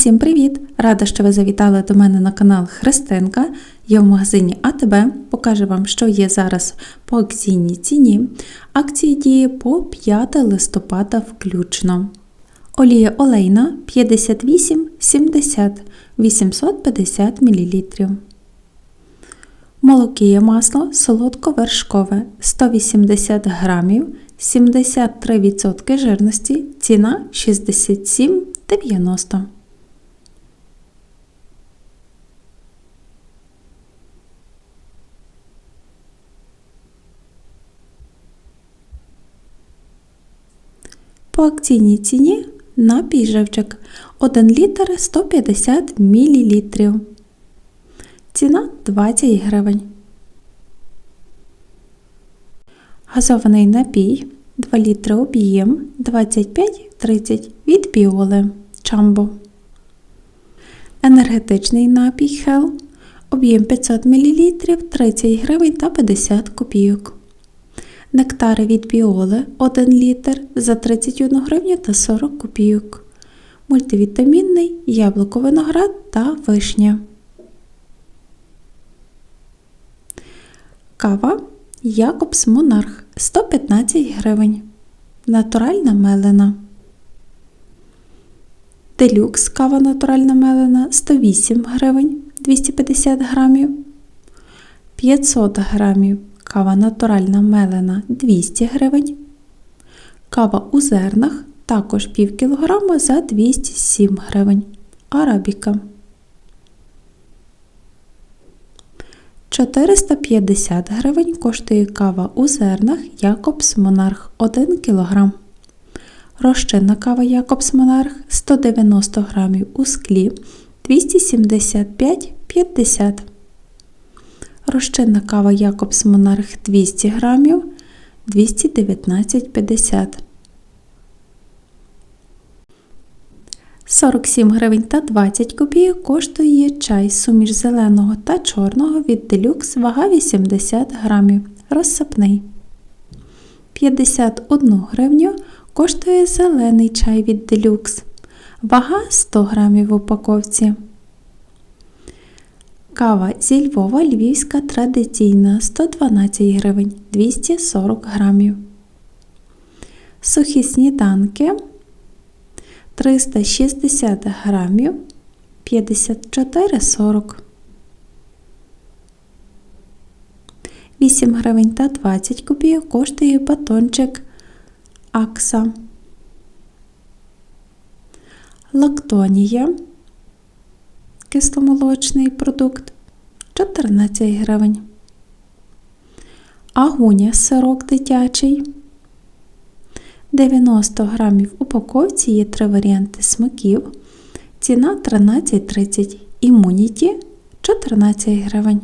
Усім привіт! Рада, що ви завітали до мене на канал Христинка. Я в магазині АТБ. Покажу вам, що є зараз по акційній ціні. Акції діє по 5 листопада включно. Олія олейна 58,70 850 мл. Молокіє масло солодко-вершкове 180 грамів, 73% жирності, ціна 67,90. По акційній ціні напій живчик 1 літр 150 мл. Ціна 20 гривень. Газований напій 2 літри об'єм 25-30 від біоли Чамбо. Енергетичний напій Хел об'єм 500 мл 30 гривень та 50 копійок. Нектари від біоли 1 літр за 31 гривню та 40 копійок. Мультивітамінний, яблуко виноград та вишня. Кава Якобс Монарх 115 гривень. Натуральна мелена. Делюкс кава натуральна мелена 108 гривень 250 грамів. 500 грамів кава натуральна мелена 200 гривень. Кава у зернах також пів кілограма за 207 гривень. Арабіка. 450 гривень коштує кава у зернах Якобс Монарх 1 кг. Розчинна кава Якобс Монарх 190 грамів у склі 275,50 Розчинна кава Якобс Монарх 200 грамів 219,50 47 гривень та 20 копійок коштує чай суміш зеленого та чорного від делюкс вага 80 грамів. Розсипний. 51 гривню коштує зелений чай від делюкс. Вага 100 грамів в упаковці. Кава зі Львова львівська традиційна 112 гривень 240 грамів. Сухі сніданки 360 грамів 54,40. 8 гривень та 20 копійок коштує батончик Акса. Лактонія. Кисломолочний продукт 14 гривень. Агуня сирок дитячий 90 грамів упаковці є три варіанти смаків. Ціна 13,30 імуніті 14 гривень.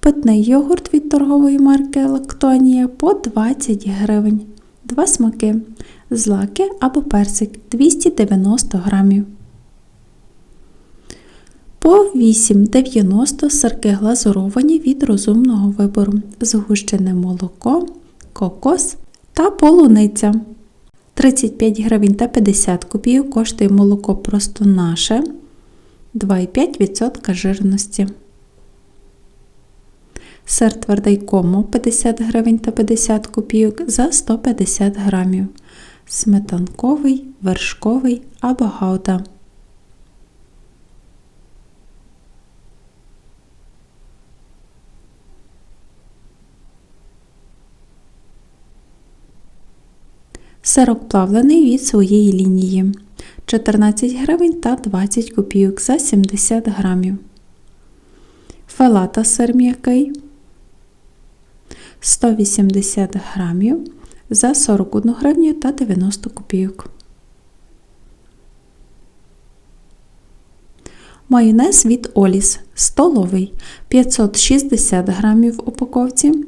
Питний йогурт від торгової марки Лактонія по 20 гривень. Два смаки. Злаки або персик 290 грамів. По 8,90 сирки глазуровані від розумного вибору, згущене молоко, кокос та полуниця. 35 гривень та 50 копійок коштує молоко просто наше 2,5% жирності. Сир твердий кому 50 гривень та 50 копійок за 150 грамів. Сметанковий, вершковий або гауда. Сирок плавлений від своєї лінії 14 гривень та 20 копійок за 70 грамів. Фалата сир м'який 180 грамів за 41 гривню та 90 копійок. Майонез від Оліс столовий 560 грамів в упаковці.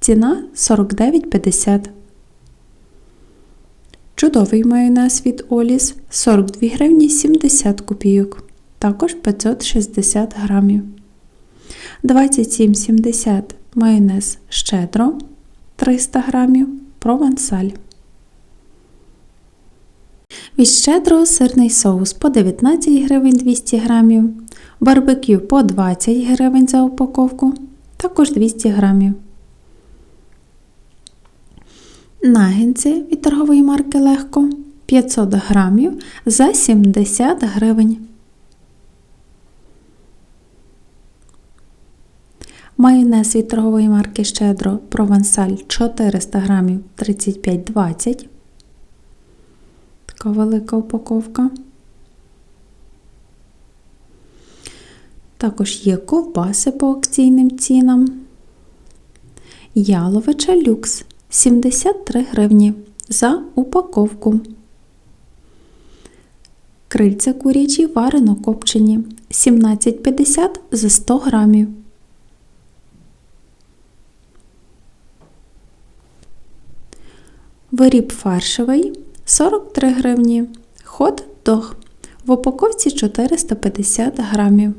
Ціна 49,50 Чудовий майонез від Оліс 42 гривні 70 копійок, також 560 грамів. 27,70 майонез щедро 300 грамів провансаль. Від щедро сирний соус по 19 гривень 200 грамів, барбекю по 20 гривень за упаковку, також 200 грамів. Нагінці від торгової марки Легко 500 грамів за 70 гривень. Майонез від торгової марки Щедро Провансаль 400 грамів 35,20. Така велика упаковка. Також є ковбаси по акційним цінам. Яловича люкс 73 гривні за упаковку. Крильця курячі варено копчені 17,50 за 100 грамів. Виріб фаршевий 43 гривні. Хот-дог в упаковці 450 грамів.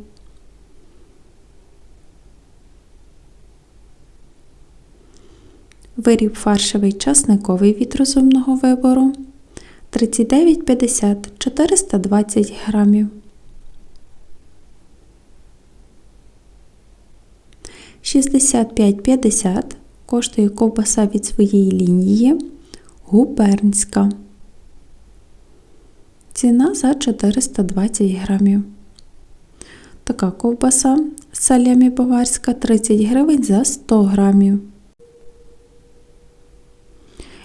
Виріб фаршевий часниковий від розумного вибору 39,50 420 грамів. 65,50 коштує ковбаса від своєї лінії губернська. Ціна за 420 грамів. Така ковбаса салямі баварська 30 гривень за 100 грамів.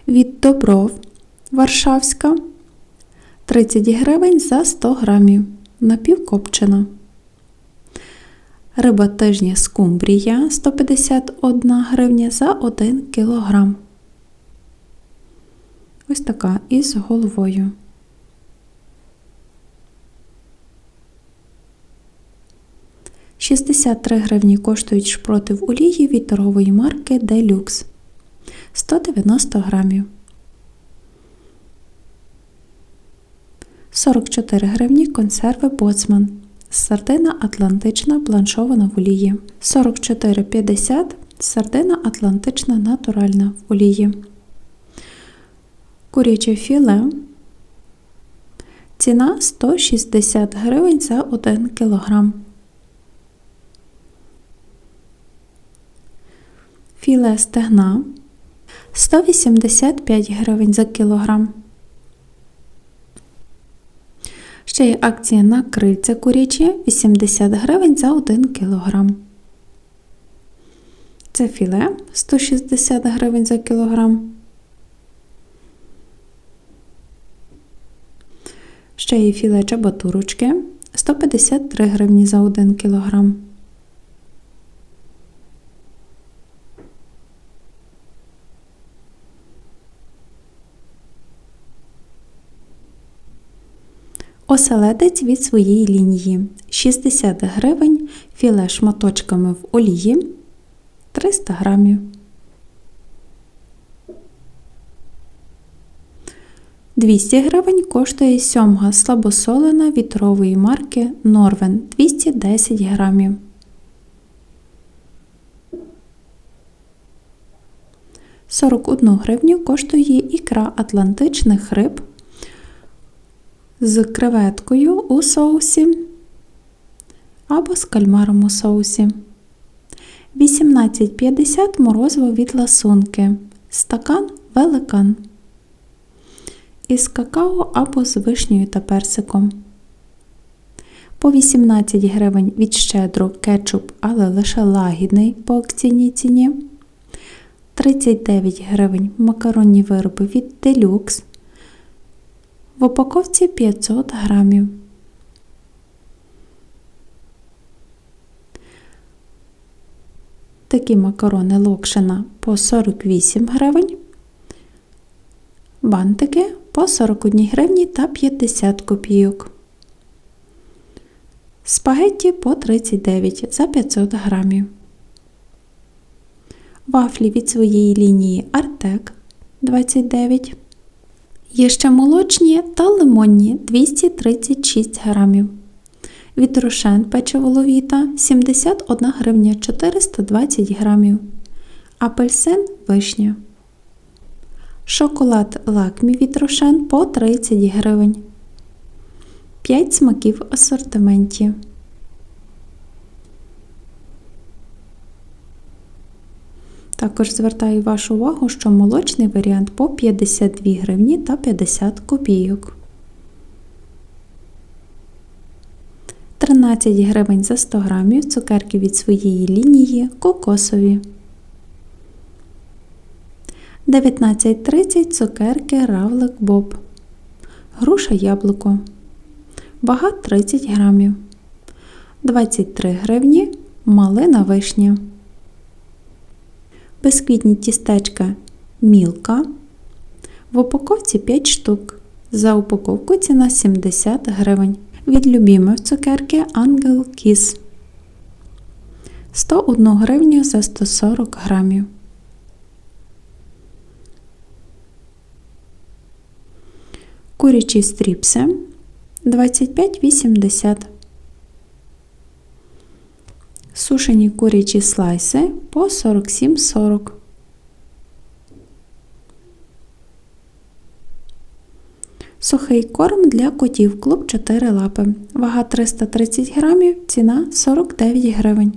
Від Добров Варшавська 30 гривень за 100 грамів. Напівкопчена. Риба тижня скумбрія 151 гривня за 1 кілограм. Ось така із головою. Шістдесят три гривні коштують шпроти в олії від торгової марки Deluxe. 190 грамів. 44 гривні консерви Боцман. Сардина Атлантична бланшована в олії. 44,50 сардина Атлантична натуральна в олії. Куряче філе. Ціна 160 гривень за 1 кг. Філе стегна 185 гривень за кілограм. Ще є акція на крильця курячі 80 гривень за 1 кілограм. Це філе 160 гривень за кілограм. Ще є філе чабатурочки 153 гривні за 1 кілограм. Оселедець від своєї лінії 60 гривень, філе шматочками в олії 300 грамів. Двісті гривень коштує сьомга слабосолена вітрової марки Норвен 210 грамів. Сорок одну гривню коштує ікра атлантичних риб з креветкою у соусі або з кальмаром у соусі. 18,50 морозиво від ласунки. Стакан великан. Із какао або з вишнею та персиком. По 18 гривень від щедро кетчуп, але лише лагідний по акційній ціні. 39 гривень макаронні вироби від Deluxe в упаковці 500 грамів. Такі макарони локшина по 48 гривень, бантики по 41 гривні та 50 копійок. Спагетті по 39 за 500 грамів. Вафлі від своєї лінії Артек 29 Є ще молочні та лимонні 236 грамів. Від рошен печиво ловіта 71 гривня 420 грамів. Апельсин вишня. Шоколад лакмі від Рошен по 30 гривень. 5 смаків в асортименті. Також звертаю вашу увагу, що молочний варіант по 52 гривні та 50 копійок. 13 гривень за 100 грамів цукерки від своєї лінії кокосові. 19.30 цукерки Равлик Боб. Груша яблуко. Вага 30 грамів. 23 гривні малина вишня. Бисквітні тістечка Мілка. В упаковці 5 штук. За упаковку ціна 70 гривень. Від любімих цукерки Ангел Кіс 101 гривню за 140 грамів. Курячі стріпси 25,80. Сушені курячі слайси по 47,40. Сухий корм для котів клуб 4 лапи. Вага 330 грамів, ціна 49 гривень.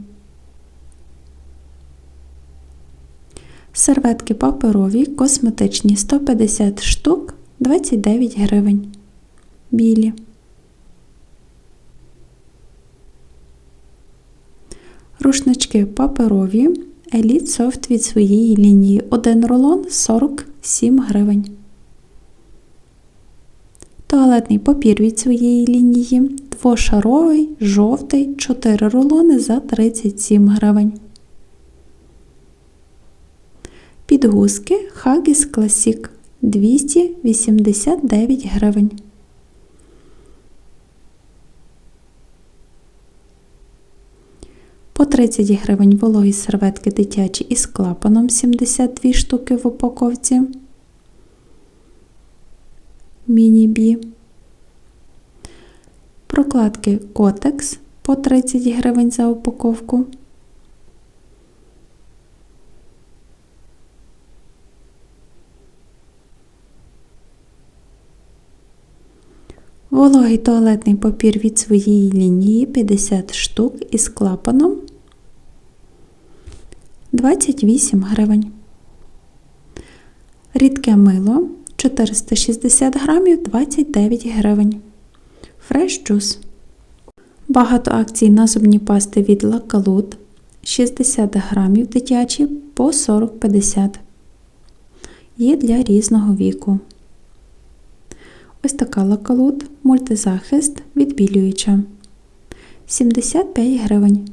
Серветки паперові, косметичні 150 штук 29 гривень. Білі. Рушнички паперові. Еліт софт від своєї лінії. Один рулон 47 гривень. Туалетний папір від своєї лінії. Двошаровий, жовтий, 4 рулони за 37 гривень. Підгузки Haggis Classic 289 гривень. По 30 гривень вологі серветки дитячі із клапаном 72 штуки в упаковці. Міні-бі. Прокладки Котекс по 30 гривень за упаковку. Вологий туалетний папір від своєї лінії 50 штук із клапаном 28 гривень. Рідке мило 460 грамів 29 гривень. Фреш джус. Багато акцій на зубні пасти від Лакалут 60 грамів дитячі по 40-50. Є для різного віку. Ось така лакалут мультизахист відбілююча 75 гривень.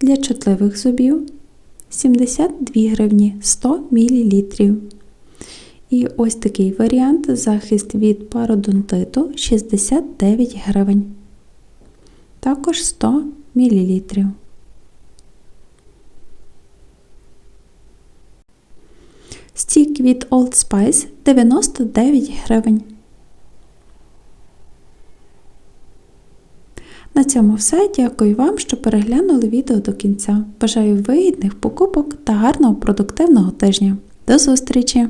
Для чутливих зубів 72 гривні 100 мл. І ось такий варіант захист від пародонтиту 69 гривень. Також 100 мл. Від Old Spice 99 гривень. На цьому все. Дякую вам, що переглянули відео до кінця. Бажаю вигідних покупок та гарного продуктивного тижня. До зустрічі!